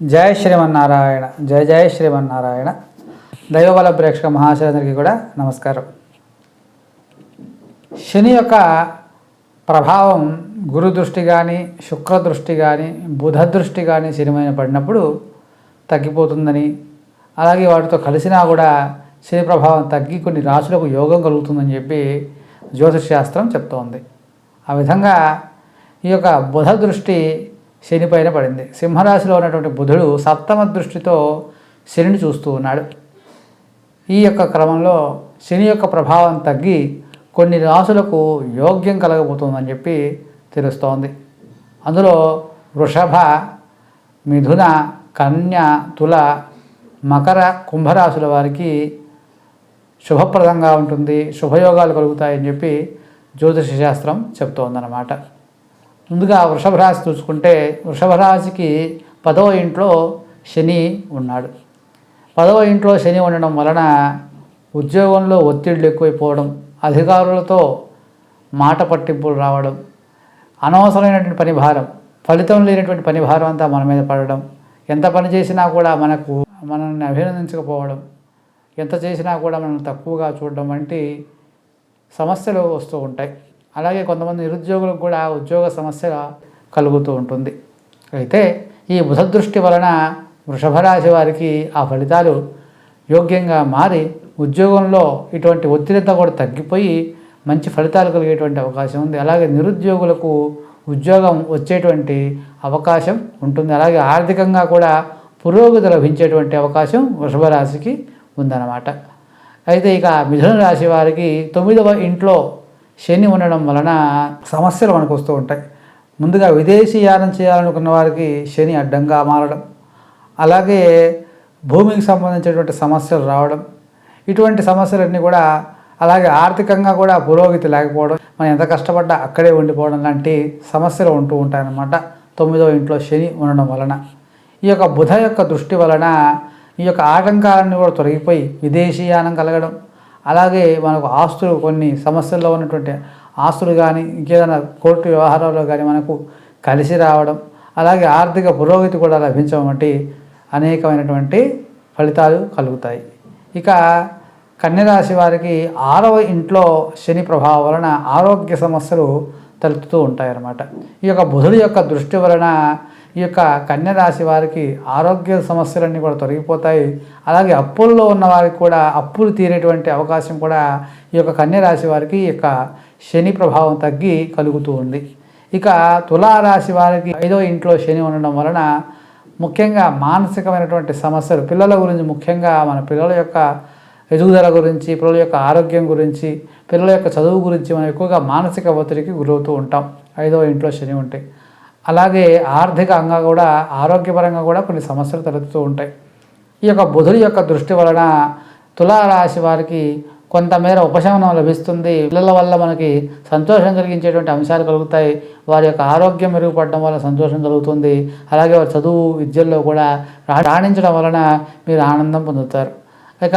జయ శ్రీమన్నారాయణ జయ జయ శ్రీమన్నారాయణ. దైవబల ప్రేక్షక మహాశయులందరికీ కూడా నమస్కారం. శని యొక్క ప్రభావం గురు దృష్టి కానీ శుక్ర దృష్టి కానీ బుధ దృష్టి కానీ శనిమైన పడినప్పుడు తగ్గిపోతుందని అలాగే వాటితో కలిసినా కూడా శని ప్రభావం తగ్గి కొన్ని రాశులకు యోగం కలుగుతుందని చెప్పి జ్యోతిష్ శాస్త్రం చెప్తోంది. ఆ విధంగా ఈ యొక్క బుధ దృష్టి శని పైన పడింది. సింహరాశిలో ఉన్నటువంటి బుధుడు సప్తమ దృష్టితో శనిని చూస్తూ ఉన్నాడు. ఈ యొక్క క్రమంలో శని యొక్క ప్రభావం తగ్గి కొన్ని రాసులకు యోగ్యం కలగబోతుందని చెప్పి తెలుస్తోంది. అందులో వృషభ మిథున కన్య తుల మకర కుంభరాశుల వారికి శుభప్రదంగా ఉంటుంది. శుభయోగాలు కలుగుతాయని చెప్పి జ్యోతిష శాస్త్రం చెప్తోందన్నమాట. ముందుగా వృషభ రాశి చూసుకుంటే వృషభ రాశికి పదవ ఇంట్లో శని ఉన్నాడు. పదవ ఇంట్లో శని ఉండడం వలన ఉద్యోగంలో ఒత్తిళ్ళు ఎక్కువైపోవడం అధికారులతో మాట పట్టింపులు రావడం అనవసరమైనటువంటి పని భారం ఫలితం లేనటువంటి పని భారం అంతా మన మీద పడడం ఎంత పని చేసినా కూడా మనకు మనల్ని అభినందించకపోవడం ఎంత చేసినా కూడా మనం తక్కువగా చూడడం వంటి సమస్యలు వస్తూ ఉంటాయి. అలాగే కొంతమంది నిరుద్యోగులకు కూడా ఉద్యోగ సమస్య కలుగుతూ ఉంటుంది. అయితే ఈ బుధదృష్టి వలన వృషభరాశి వారికి ఆ ఫలితాలు యోగ్యంగా మారి ఉద్యోగంలో ఇటువంటి ఒత్తిడితో కూడా తగ్గిపోయి మంచి ఫలితాలు కలిగేటువంటి అవకాశం ఉంది. అలాగే నిరుద్యోగులకు ఉద్యోగం వచ్చేటువంటి అవకాశం ఉంటుంది. అలాగే ఆర్థికంగా కూడా పురోగతి లభించేటువంటి అవకాశం వృషభ రాశికి ఉందన్నమాట. అయితే ఇక మిథున రాశి వారికి తొమ్మిదవ ఇంట్లో శని ఉండడం వలన సమస్యలు మనకు వస్తూ ఉంటాయి. ముందుగా విదేశీయానం చేయాలనుకున్న వారికి శని అడ్డంగా మారడం అలాగే భూమికి సంబంధించినటువంటి సమస్యలు రావడం ఇటువంటి సమస్యలన్నీ కూడా అలాగే ఆర్థికంగా కూడా పురోగతి లేకపోవడం మనం ఎంత కష్టపడ్డా అక్కడే ఉండిపోవడం లాంటి సమస్యలు ఉంటూ ఉంటాయన్నమాట. తొమ్మిదవ ఇంట్లో శని ఉండడం వలన. ఈ యొక్క బుధ యొక్క దృష్టి వలన ఈ యొక్క ఆటంకాలన్నీ కూడా తొలగిపోయి విదేశీయానం కలగడం అలాగే మనకు ఆస్తులు కొన్ని సమస్యల్లో ఉన్నటువంటి ఆస్తులు కానీ ఇంకేదైనా కోర్టు వ్యవహారాల్లో కానీ మనకు కలిసి రావడం అలాగే ఆర్థిక పురోగతి కూడా లభించడం వంటి అనేకమైనటువంటి ఫలితాలు కలుగుతాయి. ఇక కన్యరాశి వారికి ఆరవ ఇంట్లో శని ప్రభావం వలన ఆరోగ్య సమస్యలు తలెత్తుతూ ఉంటాయన్నమాట. ఈ యొక్క బుధుడి యొక్క దృష్టి వలన ఈ యొక్క కన్యరాశి వారికి ఆరోగ్య సమస్యలన్నీ కూడా తొలగిపోతాయి. అలాగే అప్పుల్లో ఉన్న వారికి కూడా అప్పులు తీరేటువంటి అవకాశం కూడా ఈ యొక్క కన్యరాశి వారికి ఈ యొక్క శని ప్రభావం తగ్గి కలుగుతూ ఉంది. ఇక తులారాశి వారికి ఐదో ఇంట్లో శని ఉండడం వలన ముఖ్యంగా మానసికమైనటువంటి సమస్యలు పిల్లల గురించి ముఖ్యంగా మన పిల్లల యొక్క ఎదుగుదల గురించి పిల్లల యొక్క ఆరోగ్యం గురించి పిల్లల యొక్క చదువు గురించి మనం ఎక్కువగా మానసిక ఒత్తిడికి గురవుతూ ఉంటాం. ఐదో ఇంట్లో శని ఉంటే అలాగే ఆర్థికంగా కూడా ఆరోగ్యపరంగా కూడా కొన్ని సమస్యలు తలెత్తుతూ ఉంటాయి. ఈ యొక్క బుధుడి యొక్క దృష్టి వలన తులారాశి వారికి కొంతమేర ఉపశమనం లభిస్తుంది. పిల్లల వల్ల మనకి సంతోషం కలిగించేటువంటి అంశాలు కలుగుతాయి. వారి యొక్క ఆరోగ్యం మెరుగుపడడం వల్ల సంతోషం కలుగుతుంది. అలాగే వారి చదువు విద్యల్లో కూడా రాణించడం వలన మీరు ఆనందం పొందుతారు. ఇక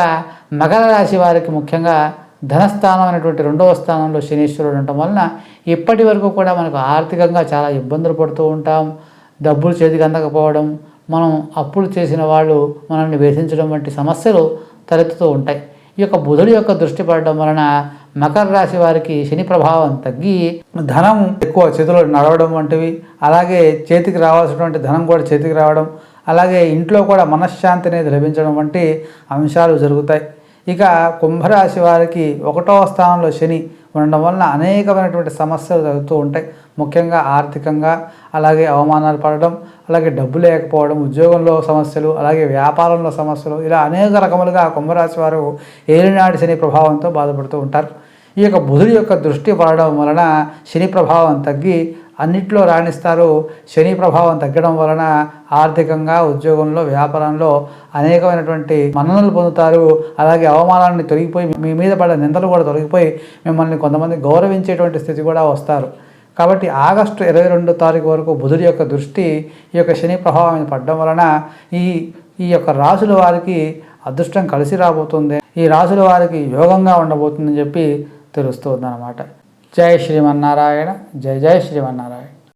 మకర రాశి వారికి ముఖ్యంగా ధనస్థానం అనేటువంటి రెండవ స్థానంలో శనీశ్వరుడు ఉండటం వలన ఇప్పటి వరకు కూడా మనకు ఆర్థికంగా చాలా ఇబ్బందులు పడుతూ ఉంటాం. డబ్బులు చేతికి అందకపోవడం మనం అప్పులు చేసిన వాళ్ళు మనల్ని వేధించడం వంటి సమస్యలు తలెత్తుతూ ఉంటాయి. ఈ యొక్క బుధుడి యొక్క దృష్టి పడడం వలన మకర రాశి వారికి శని ప్రభావం తగ్గి ధనం ఎక్కువ చేతిలో నడవడం వంటివి అలాగే చేతికి రావాల్సినటువంటి ధనం కూడా చేతికి రావడం అలాగే ఇంట్లో కూడా మనశ్శాంతి అనేది లభించడం వంటి అంశాలు జరుగుతాయి. ఇక కుంభరాశి వారికి ఒకటవ స్థానంలో శని ఉండడం వలన అనేకమైనటువంటి సమస్యలు జరుగుతూ ఉంటాయి. ముఖ్యంగా ఆర్థికంగా అలాగే అవమానాలు పడడం అలాగే డబ్బు లేకపోవడం ఉద్యోగంలో సమస్యలు అలాగే వ్యాపారంలో సమస్యలు ఇలా అనేక రకములుగా కుంభరాశి వారు ఏలినాటి శని ప్రభావంతో బాధపడుతూ ఉంటారు. ఈ యొక్క బుధుడి యొక్క దృష్టి పడడం వలన శని ప్రభావం తగ్గి అన్నిట్లో రాణిస్తారు. శని ప్రభావం తగ్గడం వలన ఆర్థికంగా ఉద్యోగంలో వ్యాపారంలో అనేకమైనటువంటి మన్ననలు పొందుతారు. అలాగే అవమానాన్ని తొలగిపోయి మీ మీద పడే నిందలు కూడా తొలగిపోయి మిమ్మల్ని కొంతమంది గౌరవించేటువంటి స్థితి కూడా వస్తారు. కాబట్టి ఆగస్టు ఇరవై రెండు తారీఖు వరకు బుధుడి యొక్క దృష్టి ఈ యొక్క శని ప్రభావం మీద పడడం వలన ఈ ఈ యొక్క రాసుల వారికి అదృష్టం కలిసి రాబోతుంది. ఈ రాసుల వారికి యోగంగా ఉండబోతుందని చెప్పి తెలుస్తుంది అన్నమాట జై శ్రీమన్నారాయణ జయ జయ శ్రీమన్నారాయణ.